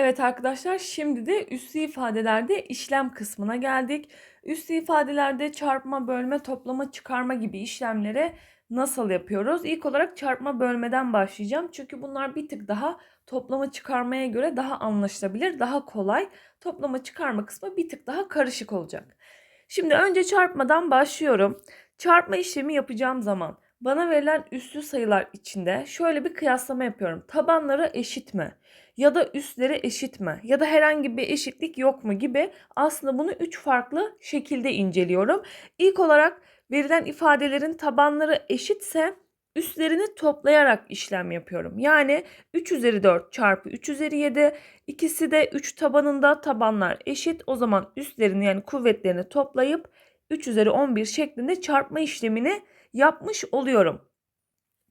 Evet arkadaşlar şimdi de üslü ifadelerde işlem kısmına geldik. Üslü ifadelerde çarpma, bölme, toplama, çıkarma gibi işlemlere nasıl yapıyoruz? İlk olarak çarpma, bölmeden başlayacağım. Çünkü bunlar bir tık daha toplama, çıkarmaya göre daha anlaşılabilir, daha kolay. Toplama, çıkarma kısmı bir tık daha karışık olacak. Şimdi önce çarpmadan başlıyorum. Çarpma işlemi yapacağım zaman bana verilen üslü sayılar içinde şöyle bir kıyaslama yapıyorum. Tabanları eşit mi? Ya da üstleri eşit mi? Ya da herhangi bir eşitlik yok mu gibi aslında bunu üç farklı şekilde inceliyorum. İlk olarak verilen ifadelerin tabanları eşitse üstlerini toplayarak işlem yapıyorum. Yani 3 üzeri 4 çarpı 3 üzeri 7 ikisi de 3 tabanında tabanlar eşit. O zaman üstlerini yani kuvvetlerini toplayıp 3 üzeri 11 şeklinde çarpma işlemini yapmış oluyorum.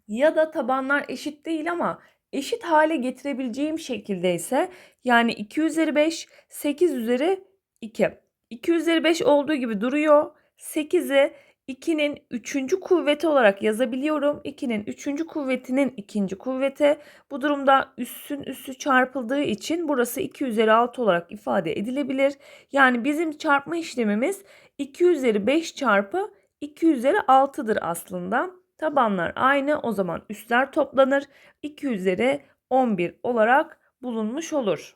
Ya da tabanlar eşit değil ama eşit hale getirebileceğim şekilde ise yani 2 üzeri 5, 8 üzeri 2. 2 üzeri 5 olduğu gibi duruyor. 8'i 2'nin 3. kuvveti olarak yazabiliyorum. 2'nin 3. kuvvetinin 2. kuvveti. Bu durumda üssün üssü çarpıldığı için burası 2 üzeri 6 olarak ifade edilebilir. Yani bizim çarpma işlemimiz 2 üzeri 5 çarpı 2 üzeri 6'dır aslında. Tabanlar aynı o zaman üstler toplanır. 2 üzeri 11 olarak bulunmuş olur.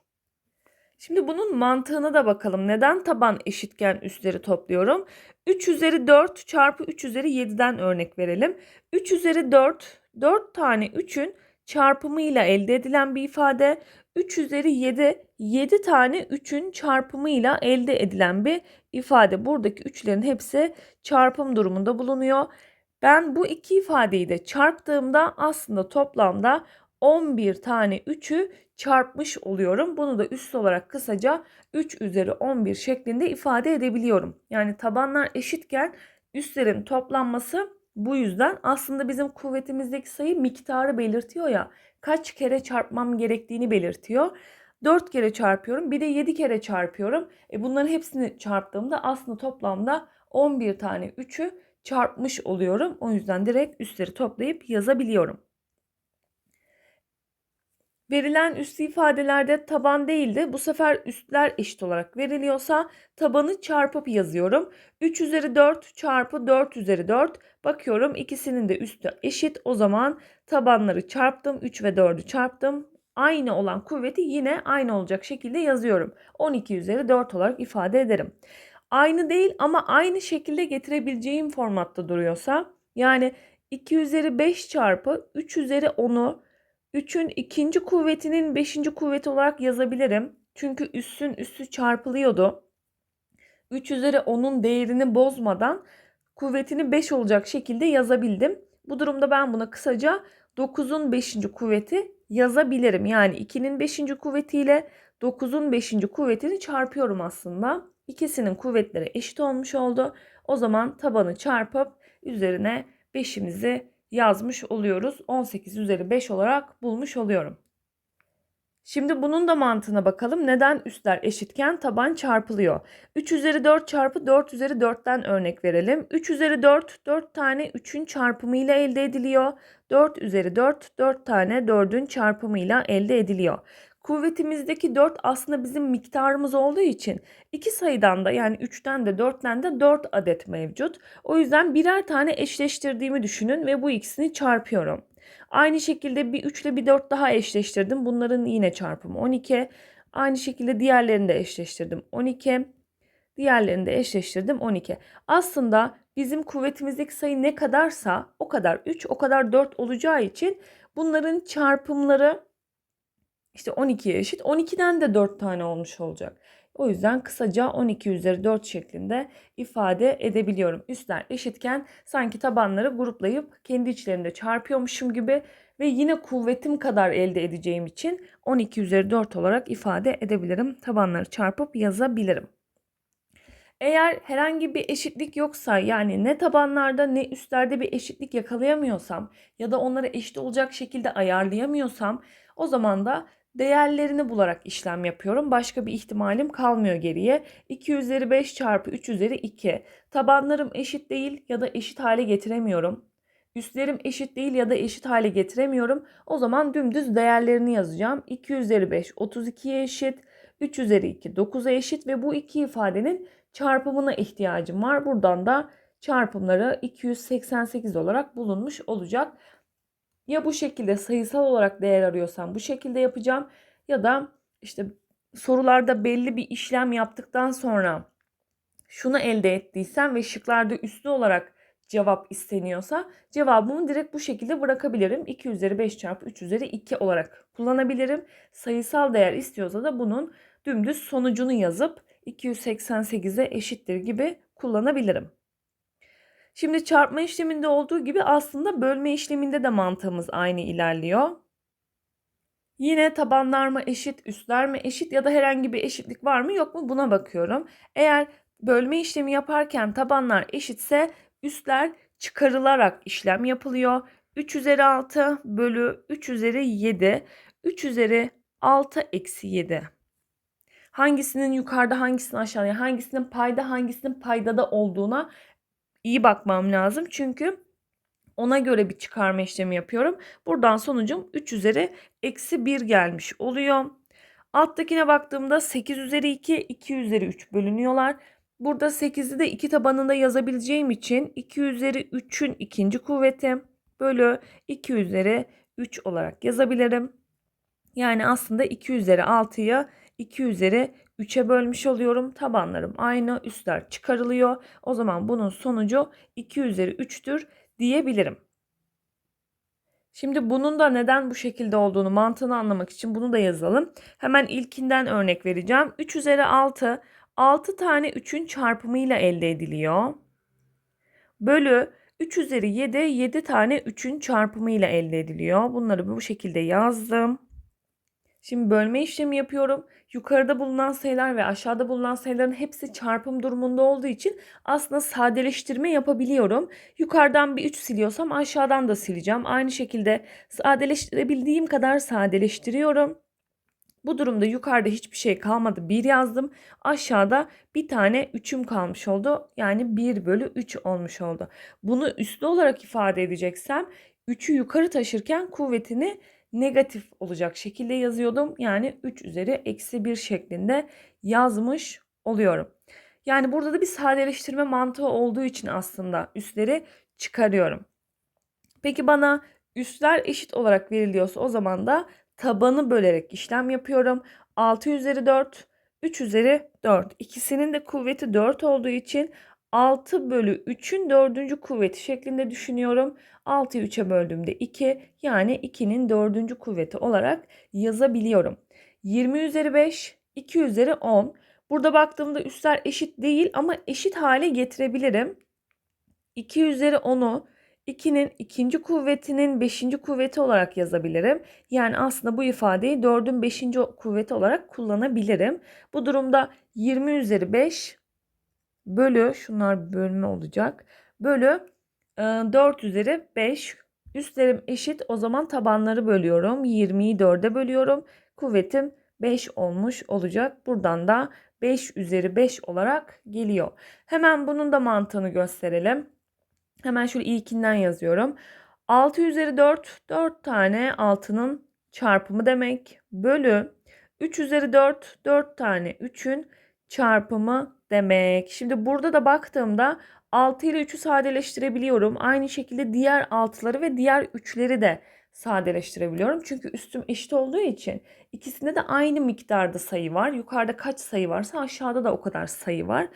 Şimdi bunun mantığına da bakalım. Neden taban eşitken üstleri topluyorum? 3 üzeri 4 çarpı 3 üzeri 7'den örnek verelim. 3 üzeri 4, 4 tane 3'ün çarpımıyla elde edilen bir ifade. 3 üzeri 7, 7 tane 3'ün çarpımıyla elde edilen bir ifade. Buradaki 3'lerin hepsi çarpım durumunda bulunuyor. Ben bu iki ifadeyi de çarptığımda aslında toplamda 11 tane 3'ü çarpmış oluyorum. Bunu da üst olarak kısaca 3 üzeri 11 şeklinde ifade edebiliyorum. Yani tabanlar eşitken üstlerin toplanması bu yüzden aslında bizim kuvvetimizdeki sayı miktarı belirtiyor ya. Kaç kere çarpmam gerektiğini belirtiyor. 4 kere çarpıyorum bir de 7 kere çarpıyorum. E bunların hepsini çarptığımda aslında toplamda 11 tane 3'ü çarpmış oluyorum. O yüzden direkt üstleri toplayıp yazabiliyorum. Verilen üslü ifadelerde taban değildi. Bu sefer üstler eşit olarak veriliyorsa tabanı çarpıp yazıyorum. 3 üzeri 4 çarpı 4 üzeri 4. Bakıyorum ikisinin de üstü eşit. O zaman tabanları çarptım. 3 ve 4'ü çarptım. Aynı olan kuvveti yine aynı olacak şekilde yazıyorum. 12 üzeri 4 olarak ifade ederim. Aynı değil ama aynı şekilde getirebileceğim formatta duruyorsa yani 2 üzeri 5 çarpı 3 üzeri 10'u 3'ün ikinci kuvvetinin 5. kuvveti olarak yazabilirim. Çünkü üssün üssü çarpılıyordu. 3 üzeri 10'un değerini bozmadan kuvvetini 5 olacak şekilde yazabildim. Bu durumda ben buna kısaca 9'un 5. kuvveti yazabilirim. Yani 2'nin 5. kuvvetiyle 9'un 5. kuvvetini çarpıyorum aslında. İkisinin kuvvetleri eşit olmuş oldu. O zaman tabanı çarpıp üzerine 5'imizi yazmış oluyoruz. 18 üzeri 5 olarak bulmuş oluyorum. Şimdi bunun da mantığına bakalım. Neden üstler eşitken taban çarpılıyor? 3 üzeri 4 çarpı 4 üzeri 4'ten örnek verelim. 3 üzeri 4, 4 tane 3'ün çarpımıyla elde ediliyor. 4 üzeri 4, 4 tane 4'ün çarpımıyla elde ediliyor. Kuvvetimizdeki 4 aslında bizim miktarımız olduğu için iki sayıdan da yani 3'ten de 4'ten de 4 adet mevcut. O yüzden birer tane eşleştirdiğimi düşünün ve bu ikisini çarpıyorum. Aynı şekilde bir 3 ile bir 4 daha eşleştirdim. Bunların yine çarpımı 12. Aynı şekilde diğerlerini de eşleştirdim 12. Diğerlerini de eşleştirdim 12. Aslında bizim kuvvetimizdeki sayı ne kadarsa o kadar 3 o kadar 4 olacağı için bunların çarpımları işte 12'ye eşit. 12'den de 4 tane olmuş olacak. O yüzden kısaca 12 üzeri 4 şeklinde ifade edebiliyorum. Üstler eşitken sanki tabanları gruplayıp kendi içlerinde çarpıyormuşum gibi ve yine kuvvetim kadar elde edeceğim için 12 üzeri 4 olarak ifade edebilirim. Tabanları çarpıp yazabilirim. Eğer herhangi bir eşitlik yoksa yani ne tabanlarda ne üstlerde bir eşitlik yakalayamıyorsam ya da onları eşit olacak şekilde ayarlayamıyorsam o zaman da değerlerini bularak işlem yapıyorum. Başka bir ihtimalim kalmıyor geriye. 2 üzeri 5 çarpı 3 üzeri 2. Tabanlarım eşit değil ya da eşit hale getiremiyorum. Üstlerim eşit değil ya da eşit hale getiremiyorum. O zaman dümdüz değerlerini yazacağım. 2 üzeri 5 32'ye eşit. 3 üzeri 2 9'a eşit ve bu iki ifadenin çarpımına ihtiyacım var. Buradan da çarpımları 288 olarak bulunmuş olacak. Ya bu şekilde sayısal olarak değer arıyorsam bu şekilde yapacağım ya da işte sorularda belli bir işlem yaptıktan sonra şunu elde ettiysem ve şıklarda üslü olarak cevap isteniyorsa cevabımı direkt bu şekilde bırakabilirim. 2 üzeri 5 çarpı 3 üzeri 2 olarak kullanabilirim. Sayısal değer istiyorsa da bunun dümdüz sonucunu yazıp 288'e eşittir gibi kullanabilirim. Şimdi çarpma işleminde olduğu gibi aslında bölme işleminde de mantığımız aynı ilerliyor. Yine tabanlar mı eşit, üstler mi eşit ya da herhangi bir eşitlik var mı yok mu buna bakıyorum. Eğer bölme işlemi yaparken tabanlar eşitse üstler çıkarılarak işlem yapılıyor. 3 üzeri 6 bölü 3 üzeri 7. 3 üzeri 6 eksi 7. Hangisinin yukarıda hangisinin aşağıda hangisinin payda hangisinin paydada olduğuna iyi bakmam lazım. Çünkü ona göre bir çıkarma işlemi yapıyorum. Buradan sonucum 3 üzeri eksi 1 gelmiş oluyor. Alttakine baktığımda 8 üzeri 2, 2 üzeri 3 bölünüyorlar. Burada 8'i de 2 tabanında yazabileceğim için 2 üzeri 3'ün ikinci kuvveti bölü 2 üzeri 3 olarak yazabilirim. Yani aslında 2 üzeri 6'yı 2 üzeri 3'e bölmüş oluyorum. Tabanlarım aynı, üstler çıkarılıyor. O zaman bunun sonucu 2 üzeri 3'tür diyebilirim. Şimdi bunun da neden bu şekilde olduğunu mantığını anlamak için bunu da yazalım. Hemen ilkinden örnek vereceğim. 3 üzeri 6 6 tane 3'ün çarpımıyla elde ediliyor. Bölü 3 üzeri 7 7 tane 3'ün çarpımıyla elde ediliyor. Bunları bu şekilde yazdım. Şimdi bölme işlemi yapıyorum. Yukarıda bulunan sayılar ve aşağıda bulunan sayıların hepsi çarpım durumunda olduğu için aslında sadeleştirme yapabiliyorum. Yukarıdan bir 3 siliyorsam aşağıdan da sileceğim. Aynı şekilde sadeleştirebildiğim kadar sadeleştiriyorum. Bu durumda yukarıda hiçbir şey kalmadı. 1 yazdım. Aşağıda bir tane 3'üm kalmış oldu. Yani 1 bölü 3 olmuş oldu. Bunu üslü olarak ifade edeceksem 3'ü yukarı taşırken kuvvetini negatif olacak şekilde yazıyordum. Yani 3 üzeri eksi 1 şeklinde yazmış oluyorum. Yani burada da bir sadeleştirme mantığı olduğu için aslında üstleri çıkarıyorum. Peki bana üstler eşit olarak veriliyorsa o zaman da tabanı bölerek işlem yapıyorum. 6 üzeri 4, 3 üzeri 4. İkisinin de kuvveti 4 olduğu için 6 bölü 3'ün dördüncü kuvveti şeklinde düşünüyorum. 6'yı 3'e böldüğümde 2 yani 2'nin dördüncü kuvveti olarak yazabiliyorum. 20 üzeri 5, 2 üzeri 10. Burada baktığımda üstler eşit değil ama eşit hale getirebilirim. 2 üzeri 10'u 2'nin ikinci kuvvetinin 5. kuvveti olarak yazabilirim. Yani aslında bu ifadeyi 4'ün 5. kuvveti olarak kullanabilirim. Bu durumda 20 üzeri 5 bölü şunlar bölme olacak. Bölü 4 üzeri 5 üstlerim eşit o zaman tabanları bölüyorum. 20'yi 4'e bölüyorum. Kuvvetim 5 olmuş olacak. Buradan da 5 üzeri 5 olarak geliyor. Hemen bunun da mantığını gösterelim. Hemen şöyle ilkinden yazıyorum. 6 üzeri 4 4 tane 6'nın çarpımı demek. Bölü 3 üzeri 4 4 tane 3'ün çarpımı demek. Şimdi burada da baktığımda 6 ile 3'ü sadeleştirebiliyorum. Aynı şekilde diğer 6'ları ve diğer 3'leri de sadeleştirebiliyorum. Çünkü üstüm eşit olduğu için ikisinde de aynı miktarda sayı var. Yukarıda kaç sayı varsa aşağıda da o kadar sayı var.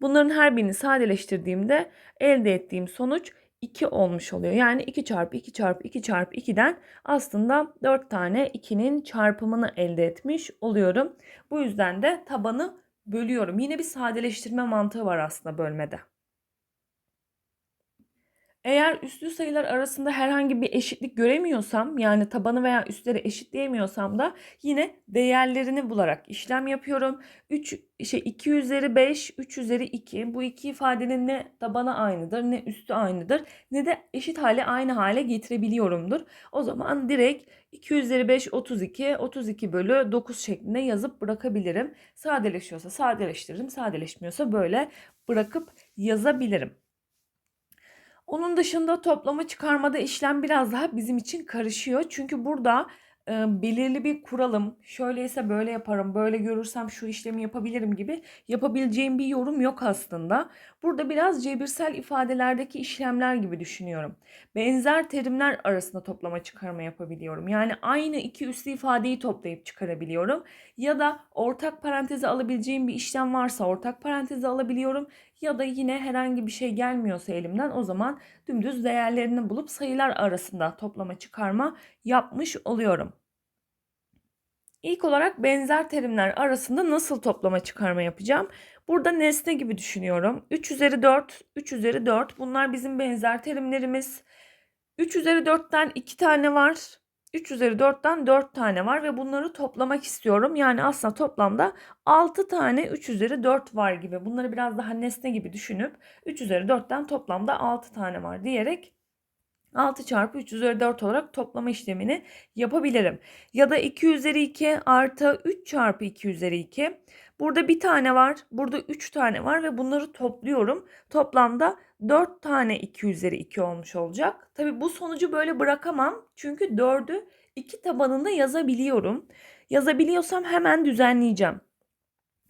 Bunların her birini sadeleştirdiğimde elde ettiğim sonuç 2 olmuş oluyor. Yani 2 çarpı 2 çarpı 2 çarpı 2'den aslında 4 tane 2'nin çarpımını elde etmiş oluyorum. Bu yüzden de tabanı bölüyorum. Yine bir sadeleştirme mantığı var aslında bölmede. Eğer üstlü sayılar arasında herhangi bir eşitlik göremiyorsam yani tabanı veya üstleri eşitleyemiyorsam da yine değerlerini bularak işlem yapıyorum. 3 şey 2 üzeri 5, 3 üzeri 2. Bu iki ifadenin ne tabanı aynıdır ne üstü aynıdır ne de eşit hale aynı hale getirebiliyorumdur. O zaman direkt 2 üzeri 5 32, 32 bölü 9 şeklinde yazıp bırakabilirim. Sadeleşiyorsa sadeleştiririm, sadeleşmiyorsa böyle bırakıp yazabilirim. Onun dışında toplama çıkarmada işlem biraz daha bizim için karışıyor. Çünkü burada e, belirli bir kuralım, şöyleyse böyle yaparım, böyle görürsem şu işlemi yapabilirim gibi yapabileceğim bir yorum yok aslında. Burada biraz cebirsel ifadelerdeki işlemler gibi düşünüyorum. Benzer terimler arasında toplama çıkarma yapabiliyorum. Yani aynı iki üslü ifadeyi toplayıp çıkarabiliyorum. Ya da ortak paranteze alabileceğim bir işlem varsa ortak paranteze alabiliyorum. Ya da yine herhangi bir şey gelmiyorsa elimden o zaman dümdüz değerlerini bulup sayılar arasında toplama çıkarma yapmış oluyorum. İlk olarak benzer terimler arasında nasıl toplama çıkarma yapacağım? Burada nesne gibi düşünüyorum. 3 üzeri 4, 3 üzeri 4 bunlar bizim benzer terimlerimiz. 3 üzeri 4'ten 2 tane var. 3 üzeri 4'ten 4 tane var ve bunları toplamak istiyorum. Yani aslında toplamda 6 tane 3 üzeri 4 var gibi. Bunları biraz daha nesne gibi düşünüp 3 üzeri 4'ten toplamda 6 tane var diyerek 6 çarpı 3 üzeri 4 olarak toplama işlemini yapabilirim. Ya da 2 üzeri 2 artı 3 çarpı 2 üzeri 2. Burada bir tane var, burada 3 tane var ve bunları topluyorum. Toplamda 4 tane 2 üzeri 2 olmuş olacak. Tabi bu sonucu böyle bırakamam. Çünkü 4'ü 2 tabanında yazabiliyorum. Yazabiliyorsam hemen düzenleyeceğim.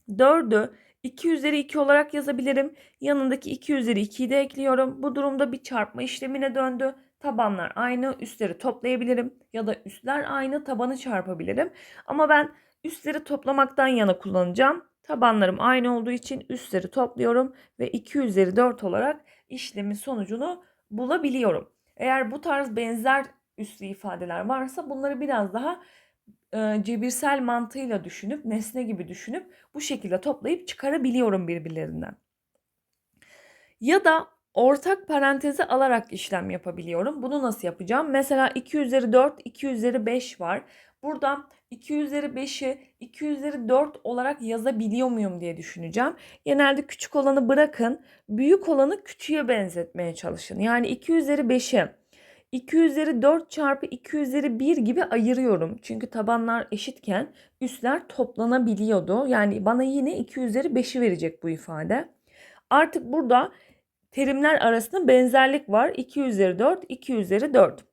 4'ü 2 üzeri 2 olarak yazabilirim. Yanındaki 2 üzeri 2'yi de ekliyorum. Bu durumda bir çarpma işlemine döndü. Tabanlar aynı, üstleri toplayabilirim ya da üstler aynı, tabanı çarpabilirim. Ama ben üstleri toplamaktan yana kullanacağım. Tabanlarım aynı olduğu için üstleri topluyorum ve 2 üzeri 4 olarak işlemin sonucunu bulabiliyorum. Eğer bu tarz benzer üslü ifadeler varsa bunları biraz daha e, cebirsel mantığıyla düşünüp, nesne gibi düşünüp bu şekilde toplayıp çıkarabiliyorum birbirlerinden. Ya da ortak parantezi alarak işlem yapabiliyorum. Bunu nasıl yapacağım? Mesela 2 üzeri 4, 2 üzeri 5 var. Burada 2 üzeri 5'i 2 üzeri 4 olarak yazabiliyor muyum diye düşüneceğim. Genelde küçük olanı bırakın. Büyük olanı küçüğe benzetmeye çalışın. Yani 2 üzeri 5'i 2 üzeri 4 çarpı 2 üzeri 1 gibi ayırıyorum. Çünkü tabanlar eşitken üstler toplanabiliyordu. Yani bana yine 2 üzeri 5'i verecek bu ifade. Artık burada terimler arasında benzerlik var. 2 üzeri 4, 2 üzeri 4.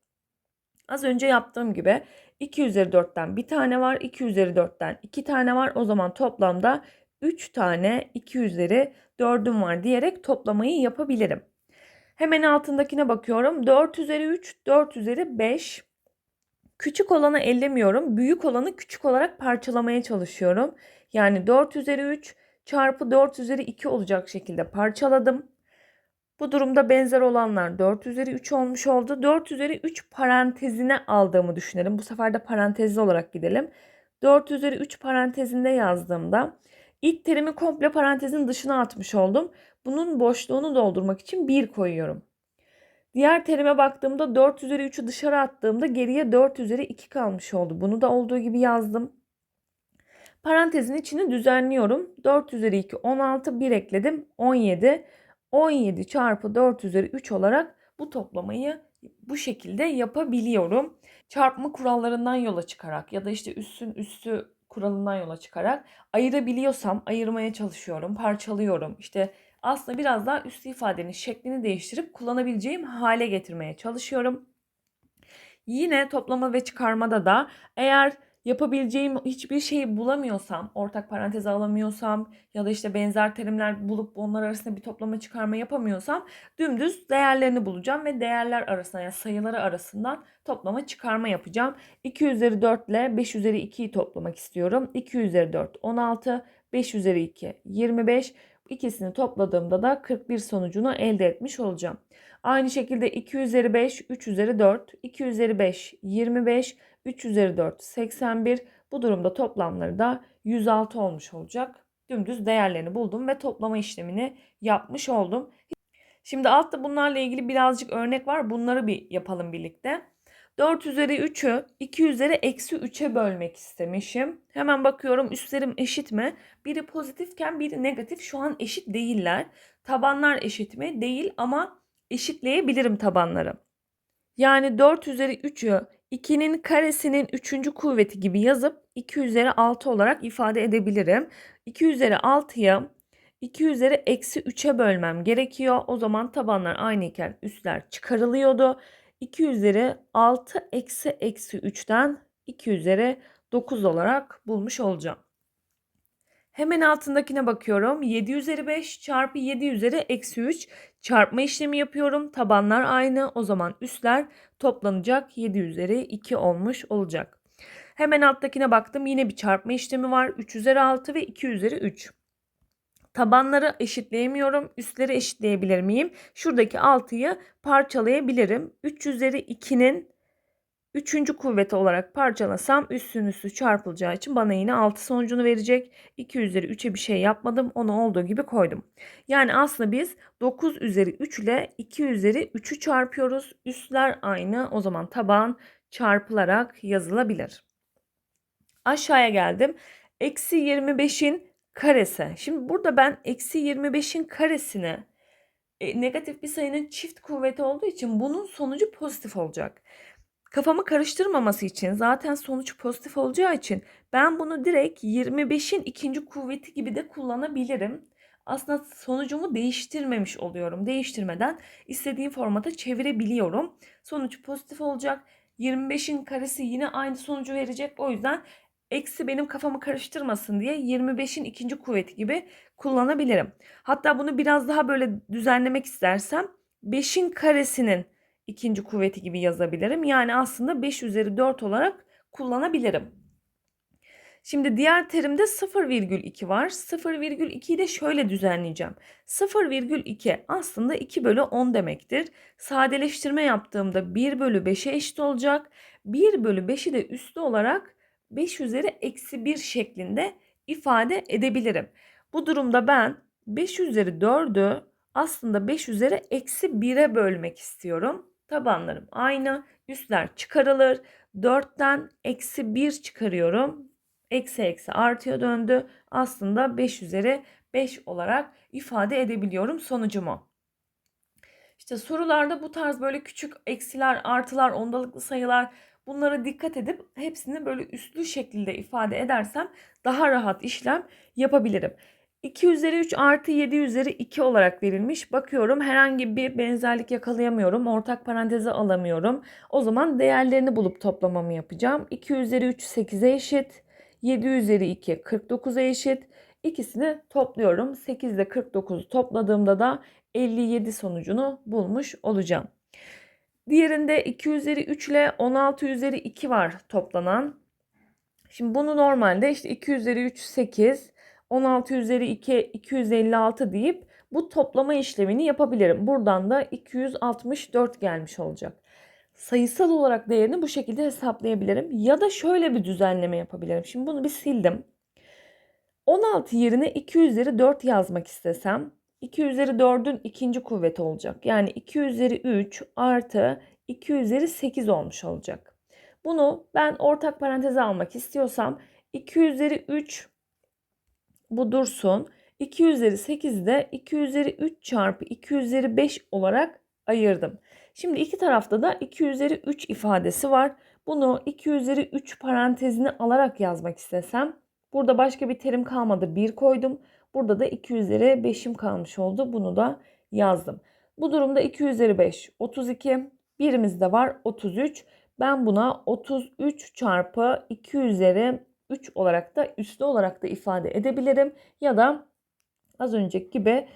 Az önce yaptığım gibi 2 üzeri 4'ten bir tane var. 2 üzeri 4'ten 2 tane var. O zaman toplamda 3 tane 2 üzeri 4'üm var diyerek toplamayı yapabilirim. Hemen altındakine bakıyorum. 4 üzeri 3, 4 üzeri 5. Küçük olanı ellemiyorum. Büyük olanı küçük olarak parçalamaya çalışıyorum. Yani 4 üzeri 3 çarpı 4 üzeri 2 olacak şekilde parçaladım. Bu durumda benzer olanlar 4 üzeri 3 olmuş oldu. 4 üzeri 3 parantezine aldığımı düşünelim. Bu sefer de parantezli olarak gidelim. 4 üzeri 3 parantezinde yazdığımda ilk terimi komple parantezin dışına atmış oldum. Bunun boşluğunu doldurmak için 1 koyuyorum. Diğer terime baktığımda 4 üzeri 3'ü dışarı attığımda geriye 4 üzeri 2 kalmış oldu. Bunu da olduğu gibi yazdım. Parantezin içini düzenliyorum. 4 üzeri 2 16 1 ekledim 17. 17 çarpı 4 üzeri 3 olarak bu toplamayı bu şekilde yapabiliyorum. Çarpma kurallarından yola çıkarak ya da işte üssün üssü kuralından yola çıkarak ayırabiliyorsam ayırmaya çalışıyorum, parçalıyorum. İşte aslında biraz daha üslü ifadenin şeklini değiştirip kullanabileceğim hale getirmeye çalışıyorum. Yine toplama ve çıkarmada da eğer yapabileceğim hiçbir şey bulamıyorsam, ortak parantez alamıyorsam ya da işte benzer terimler bulup onlar arasında bir toplama çıkarma yapamıyorsam dümdüz değerlerini bulacağım ve değerler arasında yani sayıları arasından toplama çıkarma yapacağım. 2 üzeri 4 ile 5 üzeri 2'yi toplamak istiyorum. 2 üzeri 4 16, 5 üzeri 2 25. İkisini topladığımda da 41 sonucunu elde etmiş olacağım. Aynı şekilde 2 üzeri 5, 3 üzeri 4, 2 üzeri 5, 25, 3 üzeri 4 81. Bu durumda toplamları da 106 olmuş olacak. Dümdüz değerlerini buldum ve toplama işlemini yapmış oldum. Şimdi altta bunlarla ilgili birazcık örnek var. Bunları bir yapalım birlikte. 4 üzeri 3'ü 2 üzeri eksi 3'e bölmek istemişim. Hemen bakıyorum üstlerim eşit mi? Biri pozitifken biri negatif. Şu an eşit değiller. Tabanlar eşit mi? Değil ama eşitleyebilirim tabanları. Yani 4 üzeri 3'ü 2'nin karesinin 3. kuvveti gibi yazıp 2 üzeri 6 olarak ifade edebilirim. 2 üzeri 6'ya 2 üzeri eksi 3'e bölmem gerekiyor. O zaman tabanlar aynıyken üstler çıkarılıyordu. 2 üzeri 6 eksi eksi 3'ten 2 üzeri 9 olarak bulmuş olacağım. Hemen altındakine bakıyorum. 7 üzeri 5 çarpı 7 üzeri eksi 3 çarpma işlemi yapıyorum. Tabanlar aynı. O zaman üstler toplanacak. 7 üzeri 2 olmuş olacak. Hemen alttakine baktım. Yine bir çarpma işlemi var. 3 üzeri 6 ve 2 üzeri 3. Tabanları eşitleyemiyorum. Üstleri eşitleyebilir miyim? Şuradaki 6'yı parçalayabilirim. 3 üzeri 2'nin Üçüncü kuvveti olarak parçalasam üstün üstü çarpılacağı için bana yine 6 sonucunu verecek. 2 üzeri 3'e bir şey yapmadım. Onu olduğu gibi koydum. Yani aslında biz 9 üzeri 3 ile 2 üzeri 3'ü çarpıyoruz. Üstler aynı. O zaman taban çarpılarak yazılabilir. Aşağıya geldim. Eksi 25'in karesi. Şimdi burada ben eksi 25'in karesini e, negatif bir sayının çift kuvveti olduğu için bunun sonucu pozitif olacak. Kafamı karıştırmaması için zaten sonuç pozitif olacağı için ben bunu direkt 25'in ikinci kuvveti gibi de kullanabilirim. Aslında sonucumu değiştirmemiş oluyorum. Değiştirmeden istediğim formata çevirebiliyorum. Sonuç pozitif olacak. 25'in karesi yine aynı sonucu verecek. O yüzden eksi benim kafamı karıştırmasın diye 25'in ikinci kuvveti gibi kullanabilirim. Hatta bunu biraz daha böyle düzenlemek istersem 5'in karesinin ikinci kuvveti gibi yazabilirim. Yani aslında 5 üzeri 4 olarak kullanabilirim. Şimdi diğer terimde 0,2 var. 0,2'yi de şöyle düzenleyeceğim. 0,2 aslında 2 bölü 10 demektir. Sadeleştirme yaptığımda 1 bölü 5'e eşit olacak. 1 bölü 5'i de üstü olarak 5 üzeri eksi 1 şeklinde ifade edebilirim. Bu durumda ben 5 üzeri 4'ü aslında 5 üzeri eksi 1'e bölmek istiyorum. Tabanlarım aynı. Üstler çıkarılır. 4'ten eksi 1 çıkarıyorum. Eksi eksi artıya döndü. Aslında 5 üzeri 5 olarak ifade edebiliyorum sonucumu. İşte sorularda bu tarz böyle küçük eksiler, artılar, ondalıklı sayılar bunlara dikkat edip hepsini böyle üstlü şekilde ifade edersem daha rahat işlem yapabilirim. 2 üzeri 3 artı 7 üzeri 2 olarak verilmiş. Bakıyorum herhangi bir benzerlik yakalayamıyorum. Ortak paranteze alamıyorum. O zaman değerlerini bulup toplamamı yapacağım. 2 üzeri 3 8'e eşit. 7 üzeri 2 49'a eşit. İkisini topluyorum. 8 ile 49'u topladığımda da 57 sonucunu bulmuş olacağım. Diğerinde 2 üzeri 3 ile 16 üzeri 2 var toplanan. Şimdi bunu normalde işte 2 üzeri 3 8, 16 üzeri 2 256 deyip bu toplama işlemini yapabilirim. Buradan da 264 gelmiş olacak. Sayısal olarak değerini bu şekilde hesaplayabilirim. Ya da şöyle bir düzenleme yapabilirim. Şimdi bunu bir sildim. 16 yerine 2 üzeri 4 yazmak istesem 2 üzeri 4'ün ikinci kuvveti olacak. Yani 2 üzeri 3 artı 2 üzeri 8 olmuş olacak. Bunu ben ortak paranteze almak istiyorsam 2 üzeri 3 bu dursun. 2 üzeri 8'i de 2 üzeri 3 çarpı 2 üzeri 5 olarak ayırdım. Şimdi iki tarafta da 2 üzeri 3 ifadesi var. Bunu 2 üzeri 3 parantezini alarak yazmak istesem burada başka bir terim kalmadı. 1 koydum. Burada da 2 üzeri 5'im kalmış oldu. Bunu da yazdım. Bu durumda 2 üzeri 5 32. Birimiz de var 33. Ben buna 33 çarpı 2 üzeri 3 olarak da üslü olarak da ifade edebilirim. Ya da az önceki gibi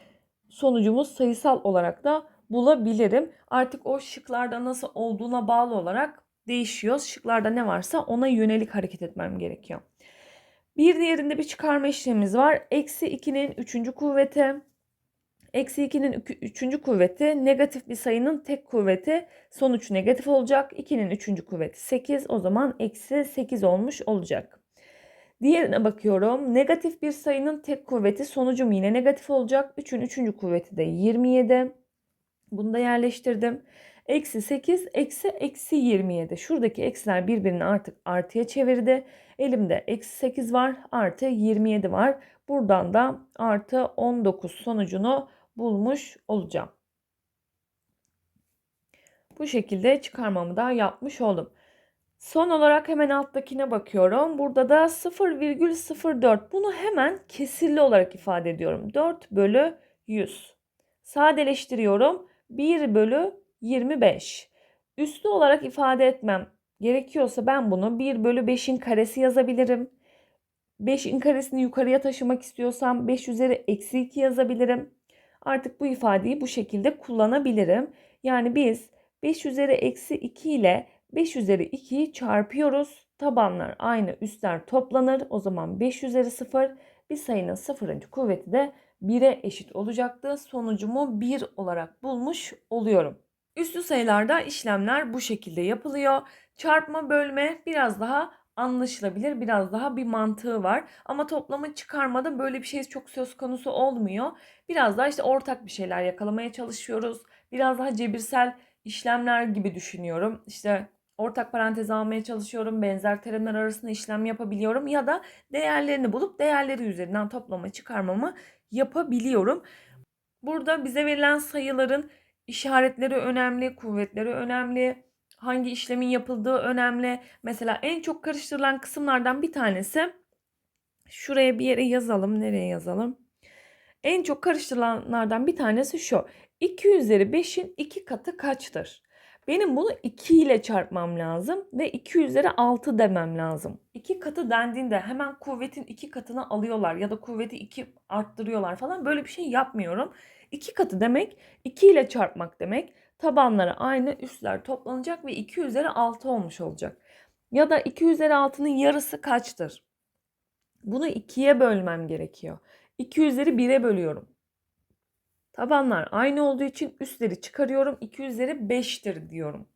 sonucumuz sayısal olarak da bulabilirim. Artık o şıklarda nasıl olduğuna bağlı olarak değişiyor. Şıklarda ne varsa ona yönelik hareket etmem gerekiyor. Bir diğerinde bir çıkarma işlemimiz var. Eksi 2'nin 3. kuvveti. Eksi 2'nin 3. kuvveti negatif bir sayının tek kuvveti. Sonuç negatif olacak. 2'nin 3. kuvveti 8. O zaman eksi 8 olmuş olacak. Diğerine bakıyorum. Negatif bir sayının tek kuvveti sonucum yine negatif olacak. 3'ün 3. kuvveti de 27. Bunu da yerleştirdim. Eksi 8, eksi eksi 27. Şuradaki eksiler birbirini artık artıya çevirdi. Elimde eksi 8 var, artı 27 var. Buradan da artı 19 sonucunu bulmuş olacağım. Bu şekilde çıkarmamı da yapmış oldum. Son olarak hemen alttakine bakıyorum. Burada da 0,04. Bunu hemen kesirli olarak ifade ediyorum. 4 bölü 100. Sadeleştiriyorum. 1 bölü 25. Üslü olarak ifade etmem gerekiyorsa ben bunu 1 bölü 5'in karesi yazabilirim. 5'in karesini yukarıya taşımak istiyorsam 5 üzeri eksi 2 yazabilirim. Artık bu ifadeyi bu şekilde kullanabilirim. Yani biz 5 üzeri eksi 2 ile 5 üzeri 2'yi çarpıyoruz. Tabanlar aynı, üstler toplanır. O zaman 5 üzeri 0 bir sayının sıfırıncı kuvveti de 1'e eşit olacaktı. Sonucumu 1 olarak bulmuş oluyorum. Üslü sayılarda işlemler bu şekilde yapılıyor. Çarpma bölme biraz daha anlaşılabilir, biraz daha bir mantığı var. Ama toplama çıkarmada böyle bir şey çok söz konusu olmuyor. Biraz daha işte ortak bir şeyler yakalamaya çalışıyoruz. Biraz daha cebirsel işlemler gibi düşünüyorum. İşte ortak parantez almaya çalışıyorum. Benzer terimler arasında işlem yapabiliyorum ya da değerlerini bulup değerleri üzerinden toplama çıkarmamı yapabiliyorum. Burada bize verilen sayıların işaretleri önemli, kuvvetleri önemli, hangi işlemin yapıldığı önemli. Mesela en çok karıştırılan kısımlardan bir tanesi şuraya bir yere yazalım. Nereye yazalım? En çok karıştırılanlardan bir tanesi şu. 2 üzeri 5'in 2 katı kaçtır? Benim bunu 2 ile çarpmam lazım ve 2 üzeri 6 demem lazım. 2 katı dendiğinde hemen kuvvetin 2 katını alıyorlar ya da kuvveti 2 arttırıyorlar falan böyle bir şey yapmıyorum. 2 katı demek 2 ile çarpmak demek. Tabanları aynı üstler toplanacak ve 2 üzeri 6 olmuş olacak. Ya da 2 üzeri 6'nın yarısı kaçtır? Bunu 2'ye bölmem gerekiyor. 2 üzeri 1'e bölüyorum. Tabanlar aynı olduğu için üstleri çıkarıyorum. 2 üzeri 5'tir diyorum.